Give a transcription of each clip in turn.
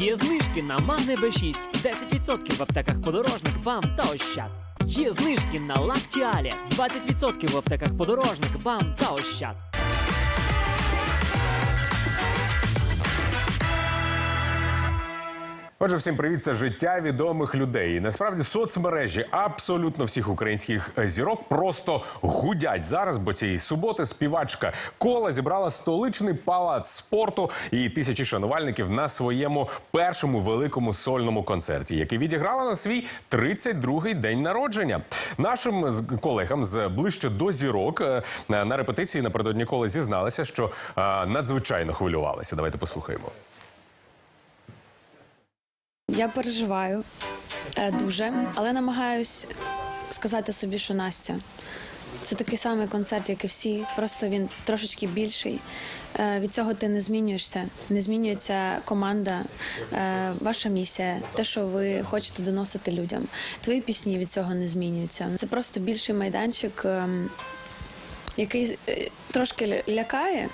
Є знижки на Магне Б6, 10% в аптеках подорожник, вам та ощад. Є знижки на Лактіалі, 20% в аптеках подорожник, вам та ощад. Отже, всім привіт, це життя відомих людей. І Насправді соцмережі абсолютно всіх українських е, зірок просто гудять зараз, бо цієї суботи співачка кола зібрала столичний палац спорту і тисячі шанувальників на своєму першому великому сольному концерті, який відіграла на свій 32-й день народження. Нашим колегам з ближче до зірок е, на репетиції напередодні кола зізналися, що е, надзвичайно хвилювалися. Давайте послухаємо. Я переживаю е, дуже, але намагаюсь сказати собі, що Настя. Це такий самий концерт, як і всі, просто він трошечки більший. Е, Від цього ти не змінюєшся, не змінюється команда, е, ваша місія, те, що ви хочете доносити людям. Твої пісні від цього не змінюються. Це просто більший майданчик, ем, який трошки лякає,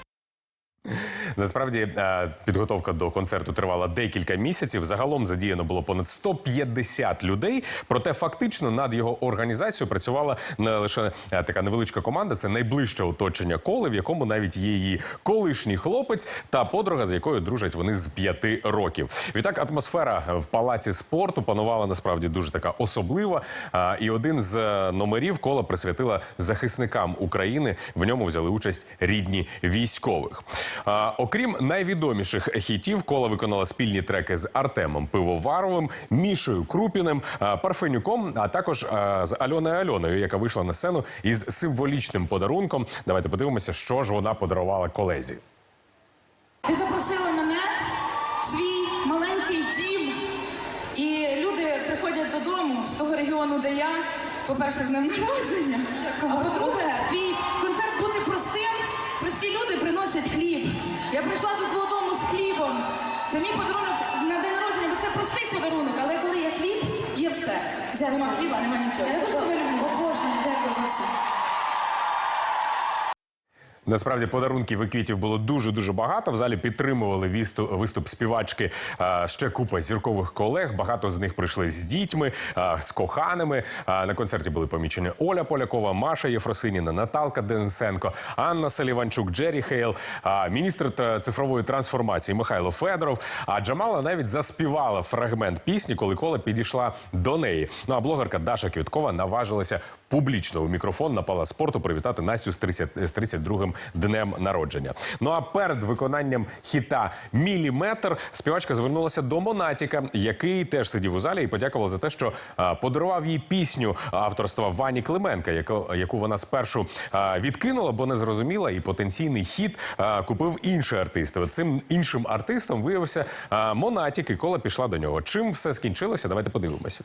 Насправді е, підготовка до концерту тривала декілька місяців. Загалом задіяно було понад 150 людей. Проте фактично над його організацією працювала не лише е, така невеличка команда. Це найближче оточення коли, в якому навіть є її колишній хлопець та подруга, з якою дружать вони з п'яти років. Відтак атмосфера в палаці спорту панувала насправді дуже така особлива. І один з е, номерів кола присвятила захисникам України. В ньому взяли участь рідні військових. Окрім найвідоміших хітів, кола виконала спільні треки з Артемом Пивоваровим, Мішою Крупіним, Парфенюком, а також з Альоною Альоною, яка вийшла на сцену із символічним подарунком. Давайте подивимося, що ж вона подарувала колезі. Ти запросила мене в свій маленький дім. І люди приходять додому з того регіону, де я. По-перше, з днем народження. А по-друге, твій концерт бути простим. Прості люди приносять хліб. Прийшла до твого дому з хлібом. Це мій подарунок на день народження, бо це простий подарунок, але коли є хліб, є все. Нема хліба, нема нічого. Я дуже люблю. Обожнюю, дякую за все. Насправді подарунків і квітів було дуже дуже багато. В залі підтримували вісту, виступ співачки ще купа зіркових колег. Багато з них прийшли з дітьми, з коханими. На концерті були помічені Оля Полякова, Маша Єфросиніна, Наталка Денисенко, Анна Саліванчук, Джері Хейл, а, міністр цифрової трансформації Михайло Федоров. А Джамала навіть заспівала фрагмент пісні, коли кола підійшла до неї. Ну а блогерка Даша Квіткова наважилася публічно у мікрофон на палац спорту привітати Настю з 30, з 32-м днем народження. Ну а перед виконанням хіта Міліметр співачка звернулася до Монатіка, який теж сидів у залі і подякував за те, що подарував їй пісню авторства Вані Клименка, яку, яку вона спершу відкинула, бо не зрозуміла, і потенційний хіт купив інший артист. Цим іншим артистом виявився Монатік, і кола пішла до нього. Чим все скінчилося? Давайте подивимося.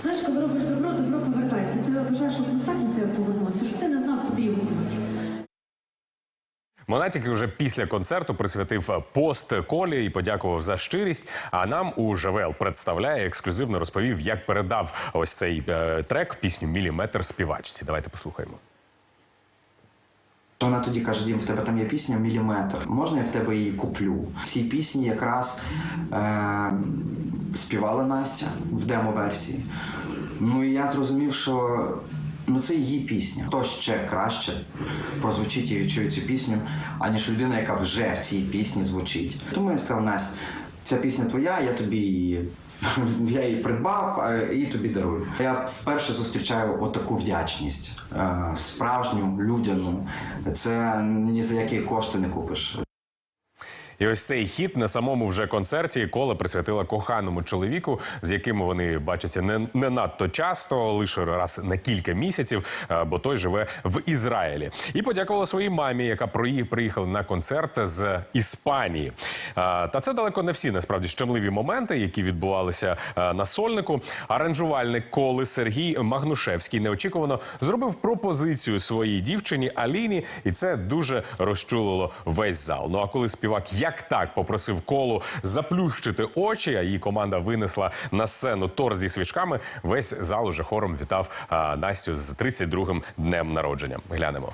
Знаєш, коли робиш добро, добро повертається. Ти бажаєш, щоб воно так до тебе повернулося, щоб ти не знав, куди його дівати. Монатік вже після концерту присвятив пост колі і подякував за щирість. А нам у ЖВЛ представляє ексклюзивно розповів, як передав ось цей е, трек пісню Міліметр співачці. Давайте послухаємо. Вона тоді каже: Дім, в тебе там є пісня Міліметр. Можна я в тебе її куплю? Цій пісні якраз е- співала Настя в демо-версії. Ну і я зрозумів, що ну, це її пісня. Хто ще краще прозвучить і відчує цю пісню, аніж людина, яка вже в цій пісні звучить. Тому я сказав, Настя, ця пісня твоя, я тобі її. Я її придбав і тобі дарую. Я вперше зустрічаю отаку вдячність, е, справжню, людяну. Це ні за які кошти не купиш. І ось цей хіт на самому вже концерті кола присвятила коханому чоловіку, з яким вони бачаться не, не надто часто, лише раз на кілька місяців, е, бо той живе в Ізраїлі. І подякувала своїй мамі, яка приїхала на концерт з Іспанії. Е, Та це далеко не всі насправді щемливі моменти, які відбувалися е, на сольнику. Аранжувальник коли Сергій Магнушевський неочікувано зробив пропозицію своїй дівчині Аліні, і це дуже розчулило весь зал. Ну а коли співак як так попросив колу заплющити очі. А її команда винесла на сцену тор зі свічками. Весь зал уже хором вітав а, Настю з 32-м днем народження. Глянемо.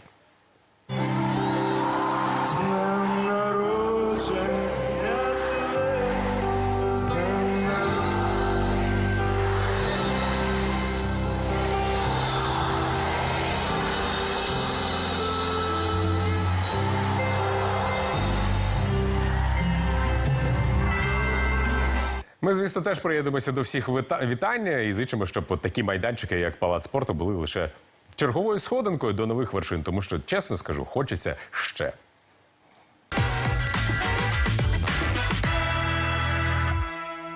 Ми, звісно, теж приєднуємося до всіх вітання і зичимо, щоб такі майданчики, як палац спорту, були лише черговою сходинкою до нових вершин. Тому що, чесно скажу, хочеться ще.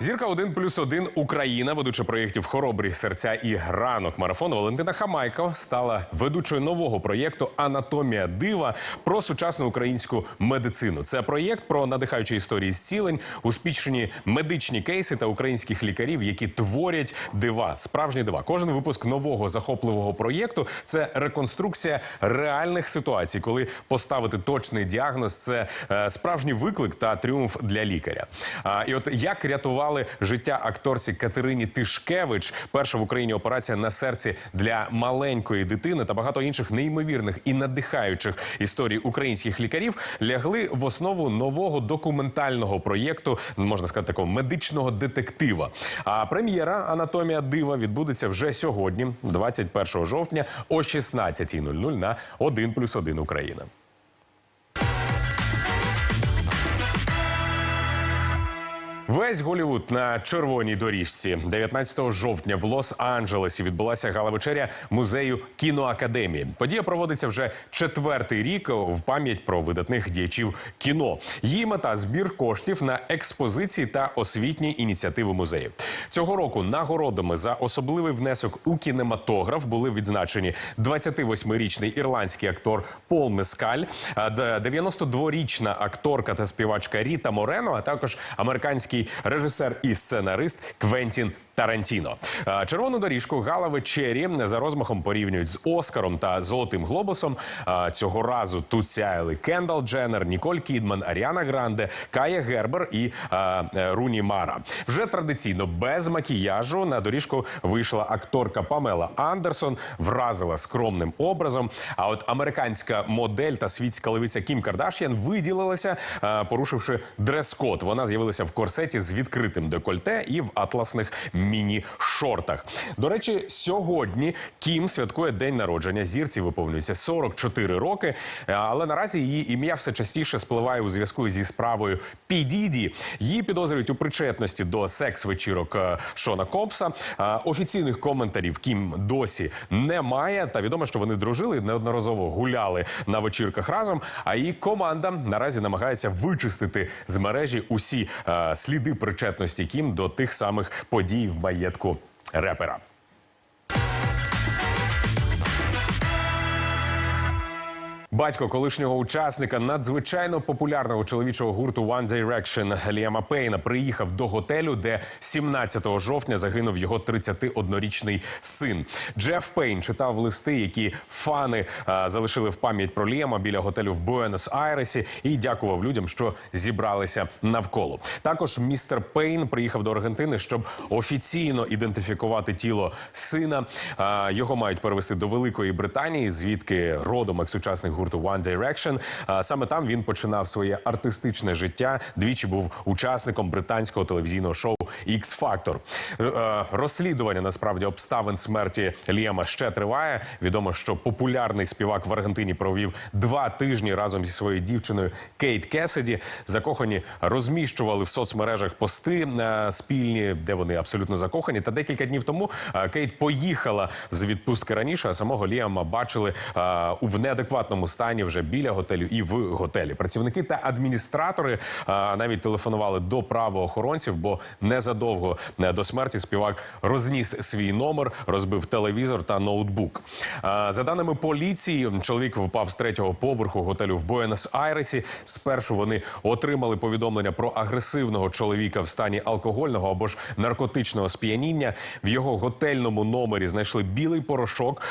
Зірка 1 плюс 1 Україна, ведуча проєктів Хоробрі серця і ранок марафону Валентина Хамайко стала ведучою нового проєкту Анатомія дива про сучасну українську медицину. Це проєкт про надихаючі історії зцілень, успішні медичні кейси та українських лікарів, які творять дива, справжні дива. Кожен випуск нового захопливого проєкту це реконструкція реальних ситуацій, коли поставити точний діагноз це е, справжній виклик та тріумф для лікаря. І от як рятували життя акторці Катерині Тишкевич, перша в Україні операція на серці для маленької дитини та багато інших неймовірних і надихаючих історій українських лікарів лягли в основу нового документального проєкту, можна сказати, такого медичного детектива. А прем'єра Анатомія дива відбудеться вже сьогодні, 21 жовтня, о 16.00 на 1+,1 Україна. Весь Голівуд на червоній доріжці 19 жовтня в Лос-Анджелесі відбулася гала-вечеря музею кіноакадемії. Подія проводиться вже четвертий рік в пам'ять про видатних діячів кіно. Її мета збір коштів на експозиції та освітні ініціативи музею. Цього року нагородами за особливий внесок у кінематограф були відзначені 28-річний ірландський актор Пол Мескаль, а, д- 92-річна акторка та співачка Ріта Морено, а також американський режисер і сценарист Квентін Тарантіно. Червону доріжку гала вечері за розмахом порівнюють з Оскаром та Золотим Глобусом. Цього разу тут сяяли Кендал Дженнер, Ніколь Кідман, Аріана Гранде, Кая Гербер і е, Руні Мара. Вже традиційно без макіяжу на доріжку вийшла акторка Памела Андерсон, вразила скромним образом. А от американська модель та світська левиця Кім Кардаш'ян виділилася, порушивши дрес-код. Вона з'явилася в корсеті з відкритим декольте і в атласних міні-шортах. До речі, сьогодні Кім святкує день народження. Зірці виповнюється 44 роки, але наразі її ім'я все частіше спливає у зв'язку зі справою Підіді. Її підозрюють у причетності до секс-вечірок е, Шона Копса. Е, Офіційних коментарів Кім досі немає. Та відомо, що вони дружили неодноразово гуляли на вечірках разом. А її команда наразі намагається вичистити з мережі усі е, сліди причетності Кім до тих самих подій в маєтку репера. Батько колишнього учасника надзвичайно популярного чоловічого гурту One Direction Ліама Пейна приїхав до готелю, де 17 жовтня загинув його 31-річний син. Джеф Пейн читав листи, які фани а, залишили в пам'ять про Ліама біля готелю в Буенос-Айресі і дякував людям, що зібралися навколо. Також містер Пейн приїхав до Аргентини, щоб офіційно ідентифікувати тіло сина. А, Його мають перевести до Великої Британії, звідки родом екс-учасник гурту One Direction. Саме там він починав своє артистичне життя. Двічі був учасником британського телевізійного шоу X Factor. Е, Розслідування насправді обставин смерті Ліама ще триває. Відомо, що популярний співак в Аргентині провів два тижні разом зі своєю дівчиною Кейт Кесіді. Закохані розміщували в соцмережах пости е, спільні, де вони абсолютно закохані. Та декілька днів тому е, Кейт поїхала з відпустки раніше, а самого Ліама бачили у в неадекватному вже біля готелю і в готелі. Працівники та адміністратори е, навіть телефонували до правоохоронців, бо незадовго е, до смерті співак розніс свій номер, розбив телевізор та ноутбук. Е, За даними поліції, чоловік впав з третього поверху готелю в Буенос-Айресі. Спершу вони отримали повідомлення про агресивного чоловіка в стані алкогольного або ж наркотичного сп'яніння. В його готельному номері знайшли білий порошок,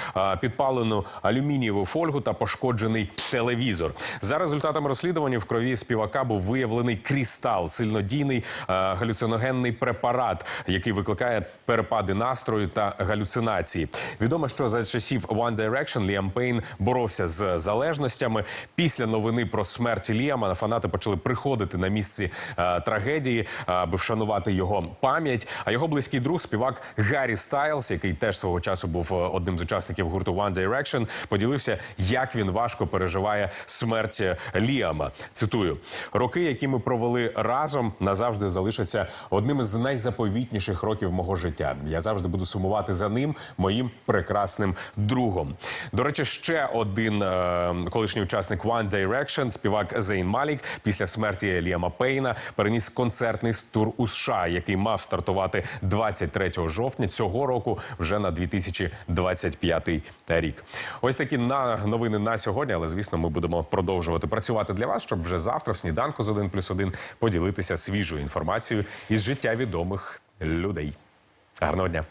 підпалену алюмінієву фольгу та пошкоджений вкрадений телевізор. За результатами розслідування в крові співака був виявлений крістал, сильнодійний е, галюциногенний препарат, який викликає перепади настрою та галюцинації. Відомо, що за часів One Direction Ліам Пейн боровся з залежностями. Після новини про смерть Ліама фанати почали приходити на місці е, трагедії, аби вшанувати його пам'ять. А його близький друг, співак Гаррі Стайлз, який теж свого часу був е, одним з учасників гурту One Direction, поділився, як він важко переживає смерть Ліама. Цитую: роки, які ми провели разом, назавжди залишаться одним з найзаповітніших років мого життя. Я завжди буду сумувати за ним, моїм прекрасним другом. До речі, ще один е, колишній учасник One Direction, співак Зейн Малік, після смерті Ліама Пейна переніс концертний тур у США, який мав стартувати 23 жовтня цього року, вже на 2025 рік. Ось такі на новини на сьогодні. Але звісно, ми будемо продовжувати працювати для вас, щоб вже завтра в сніданку з 1 плюс 1 поділитися свіжою інформацією із життя відомих людей. Гарного дня.